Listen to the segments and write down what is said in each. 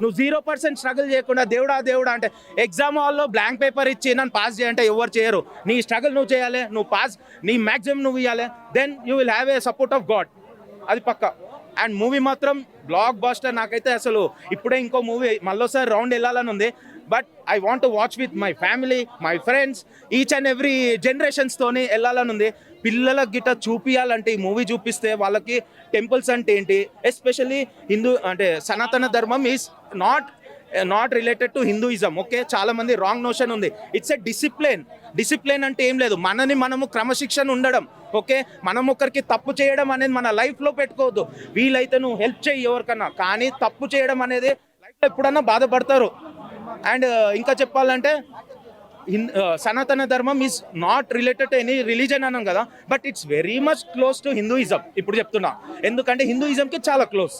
నువ్వు zero percent struggle చేయకుండా దేవుడా దేవుడా అంటే ఎగ్జామ్ హాల్లో బ్లాంక్ పేపర్ ఇచ్చి నన్ను పాస్ చేయంటే ఎవరు చేయరు. నీ స్ట్రగుల్ నువ్వు చేయాలి నువ్వు పాస్ నీ మ్యాక్సిమం నువ్వు ఇవ్వాలి then you will have a support of god అది పక్క. అండ్ మూవీ మాత్రం బ్లాక్ బాస్టర్ నాకైతే అసలు ఇప్పుడే ఇంకో మూవీ మళ్ళీసారి రౌండ్ వెళ్ళాలని ఉంది. But I want watch with my family my friends each and every జనరేషన్స్తోని వెళ్ళాలని ఉంది. పిల్లలకు గిట్ట చూపించాలంటే ఈ మూవీ చూపిస్తే వాళ్ళకి టెంపుల్స్ అంటే ఏంటి? ఎస్పెషల్లీ హిందూ అంటే సనాతన ధర్మం is not not related to hinduism okay చాలా మంది రాంగ్ నోషన్ ఉంది. ఇట్స్ ఎ డిసిప్లిన్ డిసిప్లిన్ అంటే ఏం లేదు. మనని మనము క్రమశిక్షణ ఉండడం ఓకే మనం ఒకరికి తప్పు చేయడం అనేది మన లైఫ్లో పెట్టుకోవద్దు. వీలైతే నువ్వు హెల్ప్ చేయి ఎవరికన్నా. కానీ తప్పు చేయడం అనేది లైఫ్లో ఎప్పుడన్నా బాధపడతారు. అండ్ eh, ఇంకా చెప్పాలంటే సనాతన ధర్మం is not related to any religion అన్నాం కదా. But it's very much close to hinduism ఇప్పుడు చెప్తున్నా. ఎందుకంటే హిందూయిజంకి చాలా close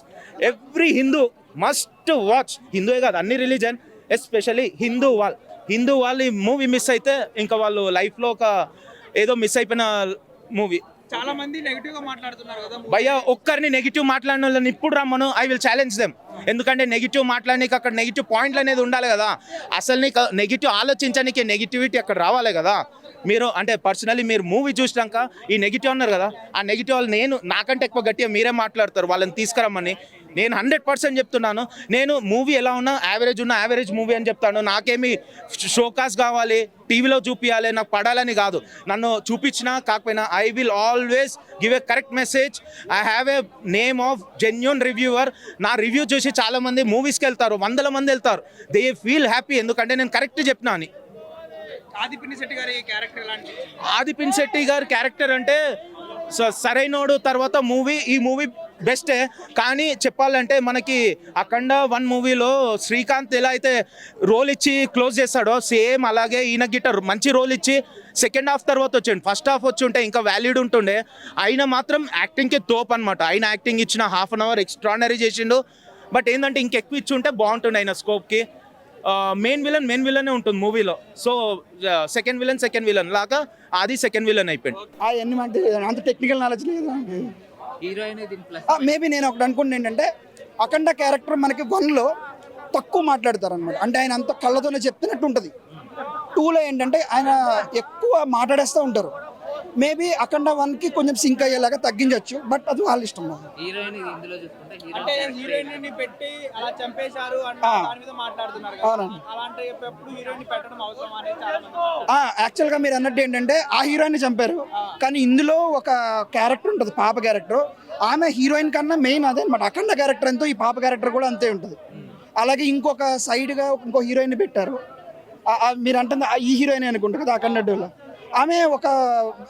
every Hindu must watch హిందూయే కాదు అన్ని రిలీజన్ ఎస్పెషల్లీ హిందూ వాళ్ళు హిందూ వాళ్ళు ఈ మూవీ మిస్ అయితే ఇంకా వాళ్ళు లైఫ్లో ఒక ఏదో మిస్ అయిపోయిన మూవీ చాలా మంది నెగిటివ్గా మాట్లాడుతున్నారు కదా భయ్య ఒక్కరిని నెగిటివ్ మాట్లాడిన వాళ్ళని ఇప్పుడు రమ్మను ఐ విల్ ఛాలెంజ్ దెమ్ ఎందుకంటే నెగిటివ్ మాట్లాడడానికి అక్కడ నెగిటివ్ పాయింట్లు అనేది ఉండాలి కదా. అసలు నీకు నెగిటివ్ ఆలోచించడానికి నెగిటివిటీ అక్కడ రావాలి కదా. మీరు అంటే పర్సనలీ మీరు మూవీ చూసినాక ఈ నెగిటివ్ అన్నారు కదా. ఆ నెగిటివ్ వాళ్ళు నేను నాకంటే ఎక్కువ గట్టిగా మీరే మాట్లాడతారు. వాళ్ళని తీసుకురమ్మని. నేను హండ్రెడ్ పర్సెంట్ చెప్తున్నాను. నేను మూవీ ఎలా ఉన్నా యావరేజ్ ఉన్న యావరేజ్ మూవీ అని చెప్తాను. నాకేమి షోకాస్ కావాలి టీవీలో చూపించాలి నాకు పడాలని కాదు. నన్ను చూపించినా కాకపోయినా I will always give a correct message I have a name of genuine reviewer నా రివ్యూ చూసి చాలా మంది మూవీస్కి వెళ్తారు వందల మంది వెళ్తారు. దే ఫీల్ హ్యాపీ ఎందుకంటే నేను కరెక్ట్ చెప్పినా అని ఆదిపిని శెట్టి గారి క్యారెక్టర్ ఎలాంటి ఆదిపిన్ శెట్టి గారి క్యారెక్టర్ అంటే సరైనోడు తర్వాత మూవీ ఈ మూవీ బెస్టే. కానీ చెప్పాలంటే మనకి అఖండ వన్ మూవీలో శ్రీకాంత్ ఎలా అయితే రోల్ ఇచ్చి క్లోజ్ చేస్తాడో సేమ్ అలాగే ఈయన గిట్ట మంచి రోల్ ఇచ్చి సెకండ్ హాఫ్ తర్వాత వచ్చిండు. ఫస్ట్ హాఫ్ వచ్చి ఉంటే ఇంకా వ్యాలిడ్ ఉంటుండే. ఆయన మాత్రం యాక్టింగ్కి తోపు అనమాట ఆయన యాక్టింగ్ ఇచ్చిన హాఫ్ అన్ అవర్ ఎక్స్ట్రానరీ చేసిండు. బట్ ఏంటంటే ఇంకెక్కువ ఇచ్చి ఉంటే బాగుంటుండే ఆయన స్కోప్కి మెయిన్ విలన్ మెయిన్ విలనే ఉంటుంది మూవీలో. So second villain second villain లాగా అది సెకండ్ విలన్ అయిపోయింది అవన్నీ అంత టెక్నికల్ నాలెడ్జ్ లేదు? మేబీ నేను ఒకటి అనుకుంటే ఏంటంటే అఖండ క్యారెక్టర్ మనకి వన్లో తక్కువ మాట్లాడతారు అనమాట అంటే ఆయన అంత కళ్ళతోనే చెప్తున్నట్టు ఉంటుంది. టూలో ఏంటంటే ఆయన ఎక్కువ మాట్లాడేస్తూ ఉంటారు. మేబీ అఖండ వన్కి కొంచెం సింక్ అయ్యేలాగా తగ్గించవచ్చు బట్ అది వాళ్ళ ఇష్టం మరి. హీరోయిన్ ఇందులో చూసుకుంటే అంటే హీరోయిన్ హీరోయిన్ని పెట్టి అలా చంపేశారు అంటే ఆ. దాని మీద మాట్లాడుతున్నారు అవునండి. కదా. అలాంటి ఎప్పుడు హీరోయిన్ని పెట్టడం అవసరం అనేది చాలా మంది ఆ, యాక్చువల్గా మీరు అన్నట్టు ఏంటంటే ఆ హీరోయిన్ చంపారు కానీ ఇందులో ఒక క్యారెక్టర్ ఉంటుంది పాప క్యారెక్టర్. ఆమె హీరోయిన్ కన్నా మెయిన్ అదే అనమాట అఖండ క్యారెక్టర్ ఎంతో ఈ పాప క్యారెక్టర్ కూడా అంతే ఉంటుంది. అలాగే ఇంకొక సైడ్గా ఇంకో హీరోయిన్ పెట్టారు. మీరు అంటుంది ఆ ఈ హీరోయిన్ అనుకుంటారు కదా అఖండ ఆమె ఒక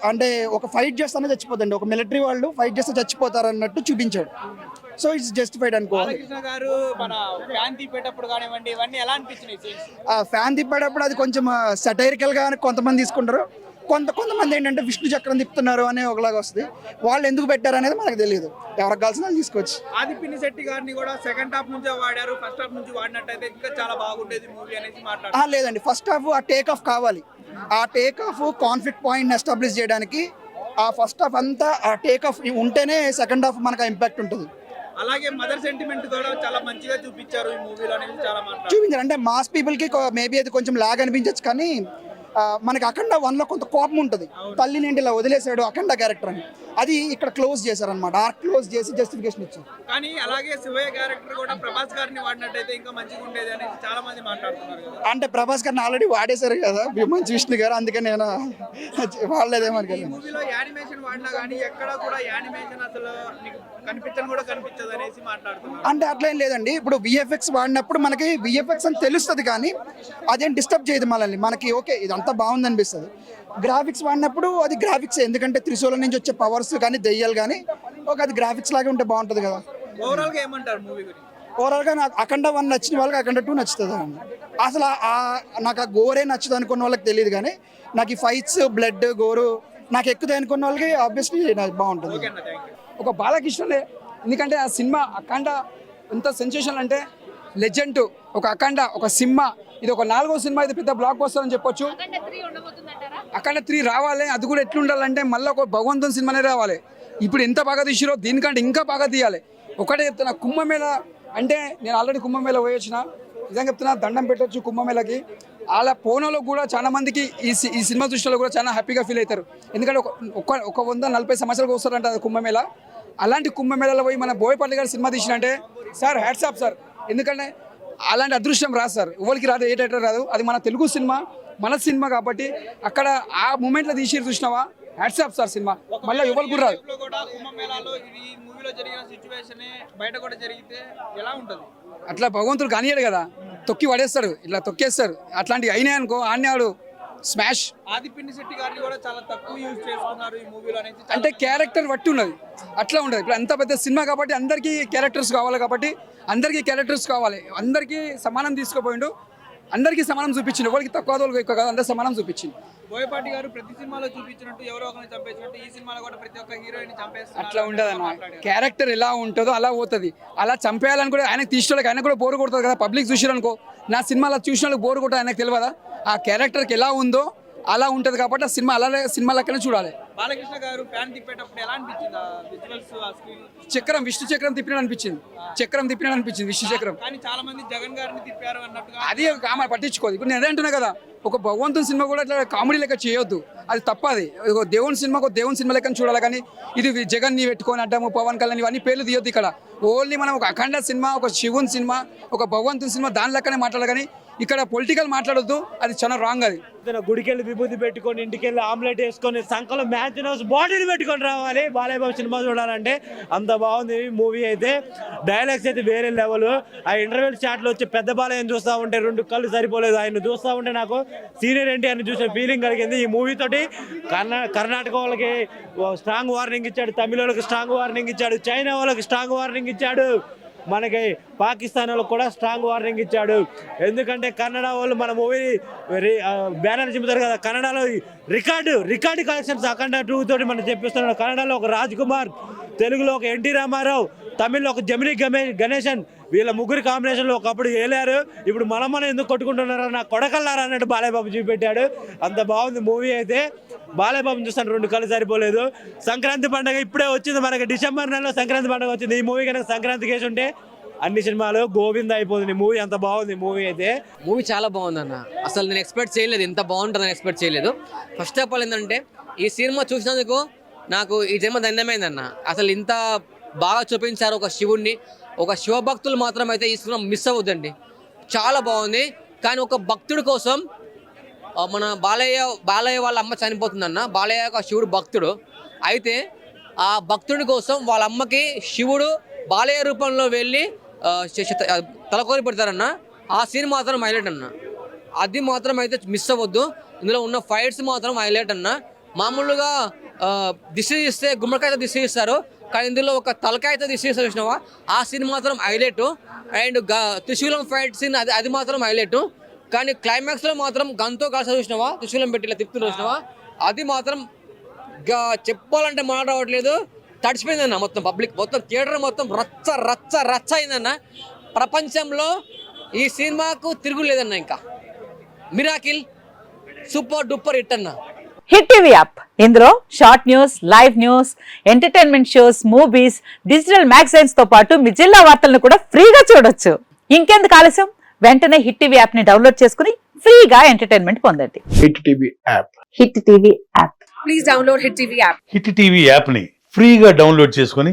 అంటే ఒక ఫైట్ చేస్తానే చచ్చిపోతుంది ఒక మిలిటరీ వాళ్ళు ఫైట్ చేస్తే చచ్చిపోతారు అన్నట్టు చూపించాడు సో ఇట్స్ జస్టిఫైడ్ అనుకోవాలి గారు మన ఫ్యాన్ కానివ్వండి ఇవన్నీ ఎలా అనిపించినాయి ఫ్యాన్ తిప్పేటప్పుడు అది కొంచెం satirical గా కొంతమంది తీసుకుంటారు. కొంత కొంతమంది ఏంటంటే విష్ణు చక్రం తిప్పుతున్నారు అనే ఒకలాగా వస్తుంది. వాళ్ళు ఎందుకు పెట్టారు అనేది మనకు తెలియదు. ఎవరికి కావాల్సిన వాళ్ళు తీసుకోవచ్చు ఆదిపిని శెట్టి గారిని కూడా సెకండ్ హాఫ్ నుంచే వాడారు ఫస్ట్ హాఫ్ నుంచి వాడినట్టయితే ఇంకా చాలా బాగుండేది మూవీ అనేది మాట్లాడారు. లేదండి. ఫస్ట్ హాఫ్ ఆ టేక్ ఆఫ్ కావాలి. ఆ take off conflict point establish చేయడానికి ఆ ఫస్ట్ హాఫ్ అంతా ఆ టేక్ ఆఫ్ ఉంటేనే సెకండ్ హాఫ్ మనకు ఇంపాక్ట్ ఉంటుంది. అలాగే మదర్ సెంటిమెంట్ కూడా చాలా మంచిగా చూపించారు ఈ మూవీలో అనేది చాలా చూపించారు. అంటే మాస్ పీపుల్కి మేబీ అది కొంచెం లాగ్ అనిపించవచ్చు కానీ మనకి అఖండ వన్లో కొంత కోపం ఉంటుంది. తల్లిని ఇలా వదిలేశాడు అఖండ క్యారెక్టర్ అని. అది ఇక్కడ క్లోజ్ చేశారనమాట ఆర్క్ క్లోజ్ చేసి జస్టిఫికేషన్ ఇచ్చారు. కానీ అలాగే శివయ్య క్యారెక్టర్ కూడా ప్రభాస్ గారిని వాడినట్టయితే ఇంకా మంచిగా ఉండేది అనేది చాలా మంది మాట్లాడుతున్నారు అంటే ప్రభాస్ గారిని ఆల్రెడీ వాడేశారు కదా మంచి విష్ణు గారు అందుకే నేను వాడలేదేమో ఈ మూవీలో యానిమేషన్ వాడినా కానీ ఎక్కడ కూడా యానిమేషన్ అసలు కనిపించని కూడా కనిపించదు అనేసి మాట్లాడుతున్నారు. అంటే అట్లేం లేదండి. ఇప్పుడు విఎఫ్ఎక్స్ వాడినప్పుడు మనకి విఎఫ్ఎక్స్ అని తెలుస్తుంది కానీ అదేం డిస్టర్బ్ చేయదు మనల్ని. మనకి ఓకే ఇదంతా బాగుంది అనిపిస్తుంది గ్రాఫిక్స్ వాడినప్పుడు అది గ్రాఫిక్స్ ఎందుకంటే త్రిశూలం నుంచి వచ్చే పవర్స్ కానీ దెయ్యాలు కానీ ఒక అది గ్రాఫిక్స్ లాగే ఉంటే బాగుంటుంది కదా. ఓవరాల్గా ఏమంటారు మూవీ గురించి? ఓవరాల్గా నాకు అఖండ వన్ నచ్చిన వాళ్ళకి అఖండ టూ నచ్చుతుంది అండి. అసలు ఆ నాకు ఆ గోరే నచ్చదు అనుకున్న వాళ్ళకి తెలియదు కానీ నాకు ఈ ఫైట్స్ బ్లడ్ గోరు నాకు ఎక్కుతాయి అనుకున్న వాళ్ళకి ఆబ్వియస్లీ నాకు బాగుంటుంది. ఒక బాలకృష్ణుడే ఎందుకంటే ఆ సినిమా అఖండ ఎంత సెన్సేషన్ అంటే లెజెండ్ ఒక అఖండ ఒక సినిమా ఇది ఒక నాలుగో సినిమా ఇది పెద్ద బ్లాక్ బస్టర్ అని చెప్పొచ్చు. అక్కడ త్రీ రావాలి అది కూడా ఎట్లుండాలంటే మళ్ళీ ఒక భగవంతుని సినిమానే రావాలి. ఇప్పుడు ఎంత బాగా తీసిరో దీనికంటే ఇంకా బాగా తీయాలి. ఒకటే చెప్తున్నా కుంభమేళ అంటే నేను ఆల్రెడీ కుంభమేళ పోయొచ్చిన. నిజంగా చెప్తున్నా దండం పెట్టొచ్చు కుంభమేళకి. అలా పోనలో కూడా చాలా మందికి ఈ సి- ఈ సినిమా దృష్టిలో కూడా చాలా హ్యాపీగా ఫీల్ అవుతారు. ఎందుకంటే ఒక ఒక వంద నలభై సంవత్సరాలకు వస్తారంట అది కుంభమేళ. అలాంటి కుంభమేళలో పోయి మన బోయపల్లి గారు సినిమా తీసినంటే సార్ హ్యాట్సాప్ సార్. ఎందుకంటే అలాంటి అదృష్టం రాదు సార్. ఎవరికి రాదు ఏ డైరెక్టర్ రాదు. అది మన తెలుగు సినిమా. మన సినిమా కాబట్టి అక్కడ ఆ మూమెంట్లో తీసి చూసినావా? Hats off sir cinema. మళ్ళీ ఎవరికి కూడా రాదు లో కూడా కుంభమేళాలో ఈ మూవీలో జరిగిన సిచ్యువేషన్ బయట కూడా జరిగితే ఎలా ఉంటది? అట్లా భగవంతుడు కానియాడు కదా. తొక్కి పడేస్తాడు. ఇట్లా తొక్కేస్తాడు అట్లాంటివి అయినాయి అనుకో ఆడినాడు స్మాష్ ఆదిపిన్ని శెట్టి గారిని కూడా చాలా తక్కువ యూజ్ చేసుకున్నారు ఈ మూవీలో అనేది అంటే క్యారెక్టర్ బట్టి ఉన్నది. అట్లా ఉండదు. ఇప్పుడు అంత పెద్ద సినిమా కాబట్టి అందరికీ క్యారెక్టర్స్ కావాలి కాబట్టి అందరికీ క్యారెక్టర్స్ కావాలి. అందరికీ సమానం తీసుకుపోయిండు. అందరికీ సమానం చూపించిండు. ఎవరికి తక్కువ వాళ్ళకి ఎక్కువ కాదు అందరు సమానం చూపించింది బోయపాటి గారు ప్రతి సినిమాలో చూపించినట్టు ఎవరో ఒకరిని చంపేసినట్టు ఈ సినిమాలో కూడా ప్రతి ఒక్క హీరోయిన్ చంపేస్తున్నారు అట్లా ఉండదు అన్న. క్యారెక్టర్ ఎలా ఉంటుందో అలా పోతుంది. అలా చంపేయాలని కూడా ఆయనకు తీసుకోవడానికి ఆయన కూడా బోరు కొడుతుంది కదా. పబ్లిక్ చూసారనుకో నా సినిమాలో చూసిన వాళ్ళకి బోరు కొట్టదు ఆయనకు తెలియదా? ఆ క్యారెక్టర్కి ఎలా ఉందో అలా ఉంటుంది కాబట్టి ఆ సినిమా అలానే సినిమా లెక్కనే చూడాలి. బాలకృష్ణ గారు ఫ్యాన్ తిప్పేటప్పుడు ఎలా అనిపించింది ఆ విజువల్స్ ఆ స్క్రీన్ చక్రం విష్ణు చక్రం తిప్పినట్టు అనిపించింది. చక్రం తిప్పినట్టు అనిపించింది విష్ణు చక్రం. కానీ చాలా మంది జగన్ గారిని తిప్పారు అన్నట్టుగా అది ఆమె పట్టించుకోదు. ఇప్పుడు నేను అదే అంటున్నా కదా ఒక భగవంతుని సినిమా కూడా ఇట్లా కామెడీ లెక్క చేయొద్దు. అది తప్పది. ఒక దేవుని సినిమా ఒక దేవుని సినిమా లెక్క చూడాలి కానీ ఇది జగన్ని పెట్టుకొని అడ్డము పవన్ కళ్యాణ్ ఇవన్నీ పేర్లు తీయొద్దు ఇక్కడ. ఓన్లీ మనం ఒక అఖండ సినిమా ఒక శివుని సినిమా ఒక భగవంతుని సినిమా దాని లెక్కనే మాట్లాడాలి కానీ ఇక్కడ పొలిటికల్ మాట్లాడొద్దు అది చాలా రాంగ్ అది. గుడికెళ్ళి విభూతి పెట్టుకొని ఇంటికెళ్ళి ఆమ్లెట్ వేసుకొని సంకలం మ్యాచ్ హౌస్ బాడీని పెట్టుకొని రావాలి. బాలయ్య సినిమా చూడాలంటే అంత బాగుంది మూవీ అయితే. డైలాగ్స్ అయితే వేరే లెవెల్ ఆ ఇంటర్వెల్ షాట్లో వచ్చి పెద్ద బాలయ్యని చూస్తూ ఉంటే రెండు కళ్ళు సరిపోలేదు. ఆయన చూస్తూ ఉంటే నాకు సీనియర్ ఏంటి అని చూసిన ఫీలింగ్ కలిగింది ఈ మూవీ తోటి. కర్ణాటక వాళ్ళకి స్ట్రాంగ్ వార్నింగ్ ఇచ్చాడు తమిళ వాళ్ళకి స్ట్రాంగ్ వార్నింగ్ ఇచ్చాడు చైనా వాళ్ళకి స్ట్రాంగ్ వార్నింగ్ ఇచ్చాడు. మనకి పాకిస్తాన్ వాళ్ళకి కూడా స్ట్రాంగ్ వార్నింగ్ ఇచ్చాడు. ఎందుకంటే కన్నడ వాళ్ళు మన మూవీ బ్యానర్ చెబుతారు కదా కన్నడలో record record collections Akhanda two తోటి మనం చెప్పిస్తున్నాడు. కన్నడలో ఒక రాజ్ కుమార్ తెలుగులో ఒక ఎన్టీ రామారావు తమిళ్ళో ఒక జమిని గమే గణేశన్ వీళ్ళ ముగ్గురు కాంబినేషన్లో ఒకప్పుడు వేలారు ఇప్పుడు మనం మనం ఎందుకు కొట్టుకుంటున్నారు నా కొడకల్లారా అన్నట్టు బాలయ్యబాబు చూపెట్టాడు. అంత బాగుంది మూవీ అయితే. బాలయ్యబాబుని చూస్తాను రెండు కళ్ళు సరిపోలేదు. సంక్రాంతి పండుగ ఇప్పుడే వచ్చింది మనకి. డిసెంబర్ నెలలో సంక్రాంతి పండుగ వచ్చింది. ఈ మూవీ కనుక సంక్రాంతి కేసు ఉంటే అన్ని సినిమాలు గోవింద అయిపోతుంది. మూవీ అంత బాగుంది మూవీ అయితే. మూవీ చాలా బాగుంది అన్న. అసలు నేను ఎక్స్పెక్ట్ చేయలేదు. ఇంత బాగుంటుందని ఎక్స్పెక్ట్ చేయలేదు. ఫస్ట్ ఆఫ్ ఆల్ ఏంటంటే ఈ సినిమా చూసినందుకు నాకు ఈ జన్మ ధన్యమైందన్న అసలు ఇంత బాగా చూపించారు ఒక శివుణ్ణి. ఒక శివభక్తులు మాత్రం అయితే ఈ సినిమా మిస్ అవ్వద్దండి. చాలా బాగుంది. కానీ ఒక భక్తుడి కోసం మన బాలయ్య బాలయ్య వాళ్ళ అమ్మ చనిపోతుందన్న. బాలయ్య ఒక శివుడు భక్తుడు. అయితే ఆ భక్తుడి కోసం వాళ్ళ అమ్మకి శివుడు బాలయ్య రూపంలో వెళ్ళి తలకొని తలకోరి పెడతారన్న. ఆ సీన్ మాత్రం హైలైట్ అన్న. అది మాత్రం అయితే మిస్ అవ్వద్దు. ఇందులో ఉన్న ఫైట్స్ మాత్రం హైలైట్ అన్న. మామూలుగా దిశ ఇస్తే గుమ్మడికాయతో దిశ ఇస్తారు కానీ ఇందులో ఒక తలకాయతో దిశ చూసినావా? ఆ సీన్ మాత్రం హైలైట్ అండ్ త్రిశూలం ఫైట్ సీన్ అది అది మాత్రం హైలైట్ కానీ క్లైమాక్స్లో మాత్రం గన్తో కలిసి చూసినావా? త్రిశూలం పెట్టి ఇలా తిప్పుతూ చూసినావా? అది మాత్రం గా చెప్పాలంటే మాట రావట్లేదు. తడిచిపోయిందన్న మొత్తం పబ్లిక్ మొత్తం థియేటర్ మొత్తం రచ్చ రచ్చ రచ్చ అయిందన్న ప్రపంచంలో ఈ సినిమాకు తిరుగులేదన్న ఇంకా. మిరాకిల్ సూపర్ డూపర్ హిట్ అన్న. Hit TV app. ఇందులో short news live news entertainment shows movies digital మ్యాగజైన్స్తో పాటు మీ జిల్లా వార్తలను కూడా ఫ్రీగా చూడొచ్చు. ఇంకెందుకు ఆలస్యం? వెంటనే హిట్ టీవీ యాప్ని డౌన్లోడ్ చేసుకుని ఫ్రీగా ఎంటర్టైన్మెంట్ పొందండి. Hit TV app. Hit TV app. Hit TV యాప్ని ఫ్రీగా డౌన్లోడ్ చేసుకొని